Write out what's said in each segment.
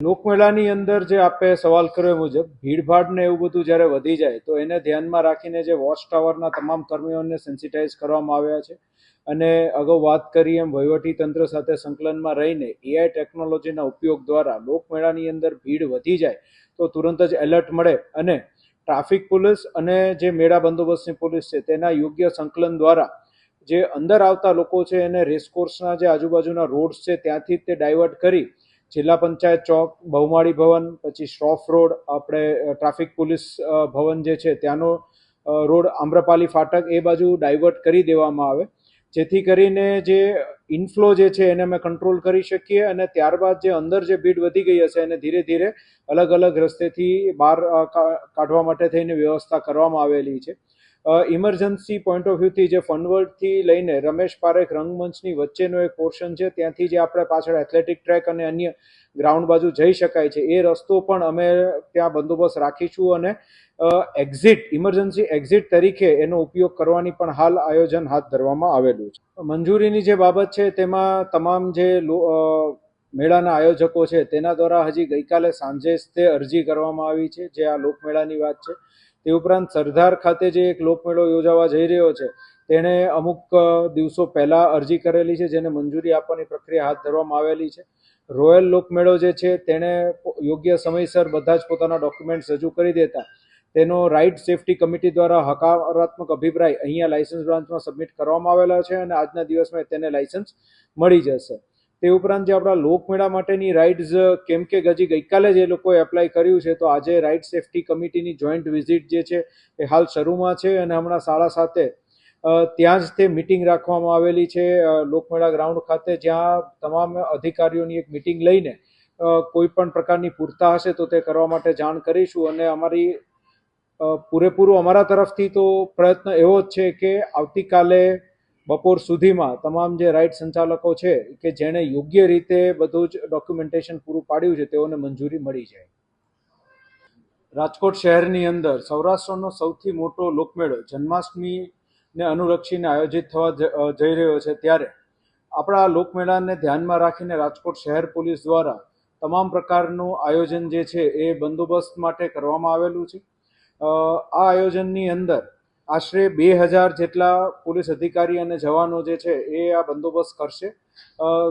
લોકમેળાની અંદર જે આપે સવાલ કર્યો એ મુજબ ભીડભાડ ને એવું બધું જ્યારે વધી જાય, તો એને ધ્યાનમાં રાખીને જે વોચ ટાવરના તમામ કર્મીઓને સેન્સિટાઇઝ કરવામાં આવ્યા છે. અને અગાઉ વાત કરી એમ વહીવટી તંત્ર સાથે સંકલનમાં રહીને એઆઈ ટેકનોલોજીના ઉપયોગ દ્વારા લોકમેળાની અંદર ભીડ વધી જાય, તો તુરંત જ એલર્ટ મળે અને ટ્રાફિક પોલીસ અને જે મેળા બંદોબસ્તની પોલીસ છે, તેના યોગ્ય સંકલન દ્વારા જે અંદર આવતા લોકો છે, એને રેસકોર્સના જે આજુબાજુના રોડ્સ છે, ત્યાંથી તે ડાયવર્ટ કરી જિલ્લા પંચાયત ચોક, બહુમાળી ભવન, પછી શ્રોફ રોડ, આપણે ટ્રાફિક પોલીસ ભવન જે છે, ત્યાંનો રોડ આમ્રપાલી ફાટક એ બાજુ ડાયવર્ટ કરી દેવામાં આવે. જેથી કરીને જે ઇનફ્લો જે છે એને અમે કંટ્રોલ કરી શકીએ અને ત્યારબાદ જે અંદર જે ભીડ વધી ગઈ હશે એને ધીરે ધીરે અલગ અલગ રસ્તેથી બહાર કાઢવા માટે થઈને વ્યવસ્થા કરવામાં આવેલી છે. ઇમરજન્સી પોઈન્ટ ઓફ વ્યૂથી જે ફનવર્ડથી લઈને રમેશ પારેખ રંગમંચની વચ્ચેનો એક પોર્શન છે, ત્યાંથી જે આપણે પાછળ એથ્લેટિક ટ્રેક અને અન્ય ગ્રાઉન્ડ બાજુ જઈ શકાય છે, એ રસ્તો પણ અમે ત્યાં બંદોબસ્ત રાખીશું અને એક્ઝિટ ઇમરજન્સી એક્ઝિટ તરીકે એનો ઉપયોગ કરવાની પણ હાલ આયોજન હાથ ધરવામાં આવેલું છે. મંજૂરીની જે બાબત છે, તેમાં તમામ જે મેળાના આયોજકો છે, તેના દ્વારા હજી ગઈકાલે સાંજે જ તે અરજી કરવામાં આવી છે, જે આ લોકમેળાની વાત છે. તે ઉપરાંત સરદાર ખાતે જે એક લોકમેળો યોજાવા જઈ રહ્યો છે, તેણે અમુક દિવસો પહેલાં અરજી કરેલી છે, જેને મંજૂરી આપવાની પ્રક્રિયા હાથ ધરવામાં આવેલી છે. રોયલ લોકમેળો જે છે, તેણે યોગ્ય સમયસર બધા જ પોતાના ડોક્યુમેન્ટ્સ રજૂ કરી દેતા. તેનો રાઇટ સેફટી કમિટી દ્વારા હકારાત્મક અભિપ્રાય અહીંયા લાયસન્સ બ્રાન્ચમાં સબમિટ કરવામાં આવેલા છે અને આજના દિવસમાં તેને લાયસન્સ મળી જશે. તે ઉપરાંત જે આપણા લોકમેળા માટેની રાઇડ્સ કેમ કે હજી ગઈકાલે જ લોકોએ એપ્લાય કર્યું છે, તો આજે રાઇડ સેફટી કમિટીની જોઈન્ટ વિઝિટ જે છે, એ હાલ શરૂમાં છે અને હમણાં સાડા સાતે ત્યાં જ તે મિટિંગ રાખવામાં આવેલી છે લોકમેળા ગ્રાઉન્ડ ખાતે, જ્યાં તમામ અધિકારીઓની એક મિટિંગ લઈને કોઈ પણ પ્રકારની પૂરતા હશે તો તે કરવા માટે જાણ કરીશું અને અમારી પૂરેપૂરું અમારા તરફથી તો પ્રયત્ન એવો જ છે કે આવતીકાલે બપોર સુધીમાં તમામ જે રાઇડ સંચાલકો છે કે જેણે યોગ્ય રીતે બધું જ ડોક્યુમેન્ટેશન પૂરું પાડ્યું છે, તેઓને મંજૂરી મળી જાય. રાજકોટ શહેરની અંદર સૌરાષ્ટ્રનો સૌથી મોટો લોકમેળો જન્માષ્ટમીને અનુલક્ષીને આયોજિત થવા જઈ રહ્યો છે ત્યારે આપણા લોકમેળાને ધ્યાનમાં રાખીને રાજકોટ શહેર પોલીસ દ્વારા તમામ પ્રકારનું આયોજન જે છે એ બંદોબસ્ત માટે કરવામાં આવેલું છે. આ આયોજનની અંદર આશરે બે હજાર જેટલા પોલીસ અધિકારી અને જવાનો જે છે એ આ બંદોબસ્ત કરશે.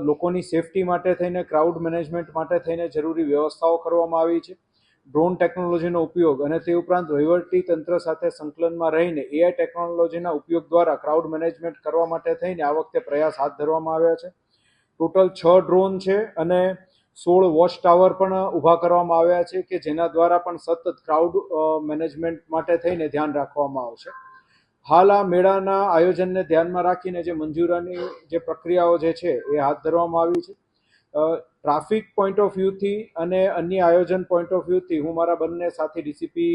લોકોની સેફટી માટે થઈને, ક્રાઉડ મેનેજમેન્ટ માટે થઈને જરૂરી વ્યવસ્થાઓ કરવામાં આવી છે. ડ્રોન ટેકનોલોજીનો ઉપયોગ અને તે ઉપરાંત વહીવટી તંત્ર સાથે સંકલનમાં રહીને એઆઈ ટેકનોલોજીના ઉપયોગ દ્વારા ક્રાઉડ મેનેજમેન્ટ કરવા માટે થઈને આ વખતે પ્રયાસ હાથ ધરવામાં આવ્યા છે. ટોટલ છ ડ્રોન છે અને સોળ વોચ ટાવર પણ ઊભા કરવામાં આવ્યા છે કે જેના દ્વારા પણ સતત ક્રાઉડ મેનેજમેન્ટ માટે થઈને ધ્યાન રાખવામાં આવશે. હાલ આ મેળાના આયોજનને ધ્યાનમાં રાખીને જે મંજૂરાની જે પ્રક્રિયાઓ જે છે એ હાથ ધરવામાં આવી છે ટ્રાફિક પોઈન્ટ ઓફ વ્યૂથી અને અન્ય આયોજન પોઈન્ટ ઓફ વ્યૂથી હું મારા બંને સાથી ડીસીપી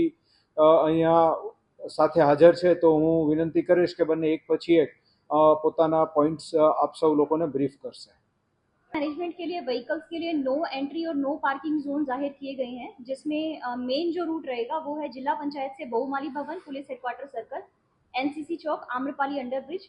અહીંયા સાથે હાજર છે તો હું વિનંતી કરીશ કે બંને એક પછી એક અ, પોતાના પોઈન્ટ્સ આપ સૌ લોકોને બ્રીફ કરશે मैनेजमेंट के लिए व्हीकल्स के लिए नो एंट्री और नो पार्किंग जोन जाहिर किए गए हैं जिसमें मेन जो रूट रहेगा वो है जिला पंचायत से बहुमाली भवन पुलिस हेडक्वार्टर सर्कल एनसीसी चौक, आम्रपाली अंडर ब्रिज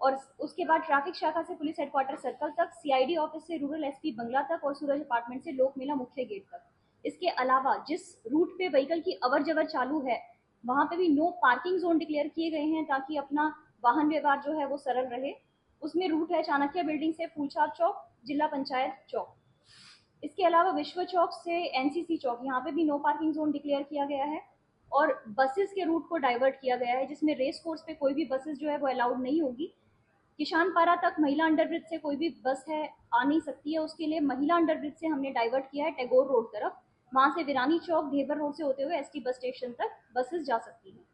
और उसके बाद ट्रैफ़िक शाखा से पुलिस हेडक्वार्टर सर्कल तक सीआईडी ऑफ़िस से रूरल एसपी बंगला तक और सूरज अपार्टमेंट से लोक मेला मुख्य गेट तक। इसके अलावा जिस रूट पे व्हीकल की अवर जवर चालू है, वहाँ पे भी नो पार्किंग जोन डिक्लेयर किए गए हैं ताकि अपना वाहन व्यवहार जो है वो सरल रहे। उसमें रूट है चाणक्य बिल्डिंग से फूलछाप चौक, जिला पंचायत चौक। इसके अलावा विश्व चौक से एनसीसी चौक, यहाँ पे भी नो पार्किंग जोन डिक्लेयर किया गया है। और बसेस के रूट को डाइवर्ट किया गया है, जिसमें रेस कोर्स पे कोई भी बसेस जो है वो अलाउड नहीं होगी। किसान पारा तक महिला अंडरब्रिज से कोई भी बस है आ नहीं सकती है। उसके लिए महिला अंडरब्रिज से हमने डाइवर्ट किया है टैगोर रोड तरफ़। वहाँ से विरानी चौक ढेबर रोड से होते हुए एसटी बस स्टेशन तक बसेस जा सकती हैं।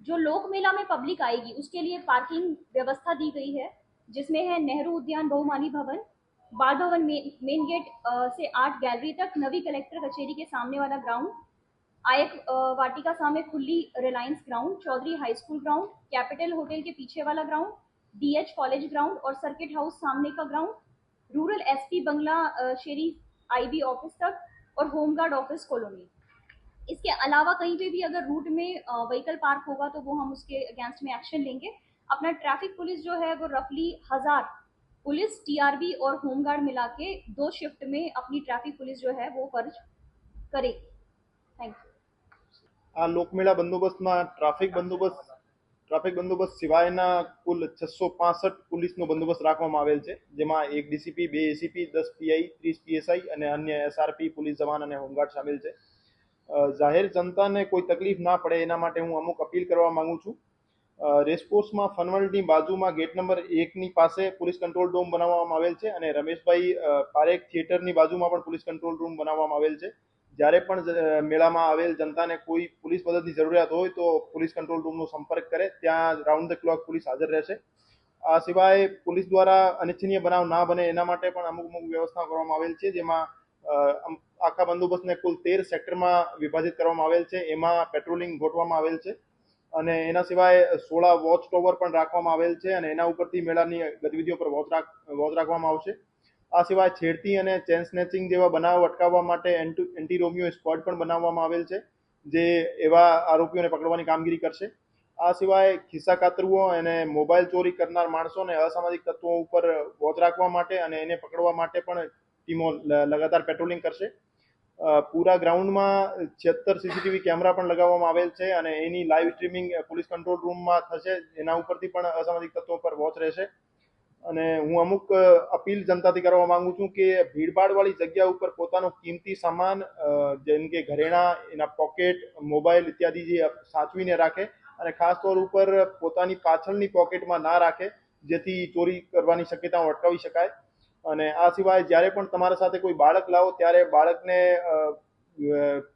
जो लोक मेला में पब्लिक आएगी, उसके लिए पार्किंग व्यवस्था दी गई है, जिसमें है नेहरू उद्यान बहुमानी भवन, बाल भवन मेन गेट से आठ गैलरी तक, नवी कलेक्टर कचेरी के सामने वाला ग्राउंड आयक वाटिका सामने खुली Reliance ground Chaudhary high school ground capital hotel के पीछे वाला ग्राउंड डीएच कॉलेज ग्राउंड और सर्किट हाउस सामने का ग्राउंड रूरल एसपी बंगला शेरी आईबी ऑफ़िस तक और होमगार्ड ऑफ़िस कॉलोनी इसके अलावा कहीं पे भी अगर रूट में व्हीकल पार्क होगा तो वो हम उसके अगेंस्ट में एक्शन लेंगे। अपना ट्रैफ़िक पुलिस जो है वो रफली हज़ार पुलिस टीआरबी और होमगार्ड मिला के दो शिफ्ट में अपनी ट्रैफ़िक पुलिस जो है वो फ़र्ज़ करेगी। थैंक यू આ લોકમેળા બંદોબસ્તમાં ટ્રાફિક બંદોબસ્ત ટ્રાફિક બંદોબસ્ત સિવાયના કુલ છસો પાસઠ પોલીસનો બંદોબસ્ત રાખવામાં આવેલ છે, જેમાં એક ડીસીપી, બે એસીપી, દસ પીઆઈ, ત્રીસ પીએસઆઈ અને અન્ય એસઆરપી પોલીસ જવાન અને હોમગાર્ડ સામેલ છે. જાહેર જનતાને કોઈ તકલીફ ના પડે એના માટે હું અમુક અપીલ કરવા માંગુ છું. રેસકોર્સમાં ફનવર્લ્ડની બાજુમાં ગેટ નંબર એકની પાસે પોલીસ કંટ્રોલ રૂમ બનાવવામાં આવેલ છે અને રમેશભાઈ પારેખ થિયેટરની બાજુમાં પણ પોલીસ કંટ્રોલ રૂમ બનાવવામાં આવેલ છે. જ્યારે પણ મેળામાં આવેલ જનતાને કોઈ પોલીસ મદદની જરૂરિયાત હોય તો પોલીસ કંટ્રોલ રૂમનો સંપર્ક કરે. ત્યાં રાઉન્ડ ધ ક્લોક પોલીસ હાજર રહેશે. આ સિવાય પોલીસ દ્વારા અનિચ્છનીય બનાવ ના બને એના માટે પણ અમુક અમુક વ્યવસ્થા કરવામાં આવેલ છે, જેમાં આખા બંદોબસ્તને કુલ તેર સેક્ટરમાં વિભાજિત કરવામાં આવેલ છે. એમાં પેટ્રોલિંગ ગોઠવામાં આવેલ છે અને એના સિવાય સોળા વોચ ટોવર પણ રાખવામાં આવેલ છે અને એના ઉપરથી મેળાની ગતિવિધિઓ પર વોચ રાખ, વોચ રાખવામાં આવશે. આ સિવાય છેડતી અને ચેન સ્નેચિંગ જેવા બનાવ અટકાવવા માટે એન્ટી રોમિયો સ્ક્વોડ પણ બનાવવામાં આવેલ છે, જે એવા આરોપીઓને પકડવાની કામગીરી કરશે. આ સિવાય ખિસ્સા કાતરુઓ અને મોબાઈલ ચોરી કરનાર માણસોને અસામાજિક તત્વો ઉપર વોચ રાખવા માટે અને એને પકડવા માટે પણ ટીમો લગાતાર પેટ્રોલિંગ કરશે. પૂરા ગ્રાઉન્ડમાં છિયત્તર સીસીટીવી કેમેરા પણ લગાવવામાં આવેલ છે અને એની લાઈવ સ્ટ્રીમિંગ પોલીસ કંટ્રોલ રૂમમાં થશે, એના ઉપરથી પણ અસામાજિક તત્વો પર વોચ રહેશે. અને હું અમુક અપીલ જનતાથી કરવા માંગુ છું કે ભીડભાડવાળી જગ્યા ઉપર પોતાનો કિંમતી સામાન જેમ કે ઘરેણા, એના પોકેટ, મોબાઈલ ઇત્યાદિ જે સાચવીને રાખે અને ખાસ તौर ઉપર પોતાની પાછળની પોકેટમાં ના રાખે, જેથી ચોરી કરવાની શક્યતાઓ અટકાવી શકાય. અને આ સિવાય જ્યારે પણ તમારા સાથે કોઈ બાળક લાવો, ત્યારે બાળકને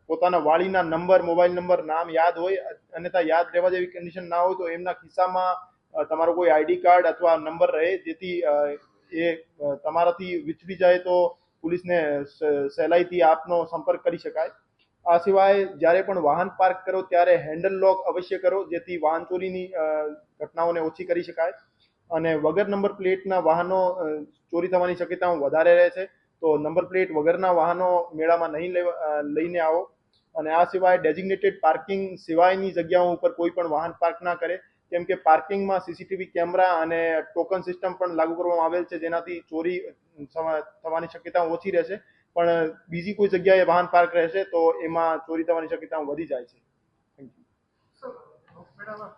પોતાના વાળીના નંબર, મોબાઈલ નંબર, નામ યાદ હોય, અન્યથા યાદ રહેવા જેવી કન્ડિશન ના હોય, તો એમના ખિસ્સામાં તમારો કોઈ આઈડી કાર્ડ અથવા નંબર રહે જેથી એ તમારાથી વિચરી જાય તો પોલીસને સહેલાઈથી આપનો સંપર્ક કરી શકાય. આ સિવાય જ્યારે પણ વાહન પાર્ક કરો ત્યારે હેન્ડલ લોક અવશ્ય કરો જેથી વાહન ચોરીની ઘટનાઓને ઓછી કરી શકાય. અને વગર નંબર પ્લેટના વાહનો ચોરી થવાની શક્યતાઓ વધારે રહે છે, તો નંબર પ્લેટ વગરના વાહનો મેળામાં નહીં લઈને આવો. અને આ સિવાય ડેઝિગ્નેટેડ પાર્કિંગ સિવાયની જગ્યાઓ ઉપર કોઈ પણ વાહન પાર્ક ના કરે. કેમ કે પાર્કિંગમાં સીસીટીવી કેમેરા અને ટોકન સિસ્ટમ પણ લાગુ કરવામાં આવેલ છે, જેનાથી ચોરી થવાની શક્યતાઓ ઓછી રહેશે. પણ બીજી કોઈ જગ્યાએ વાહન પાર્ક રહેશે તો એમાં ચોરી થવાની શક્યતાઓ વધી જાય છે. Thank you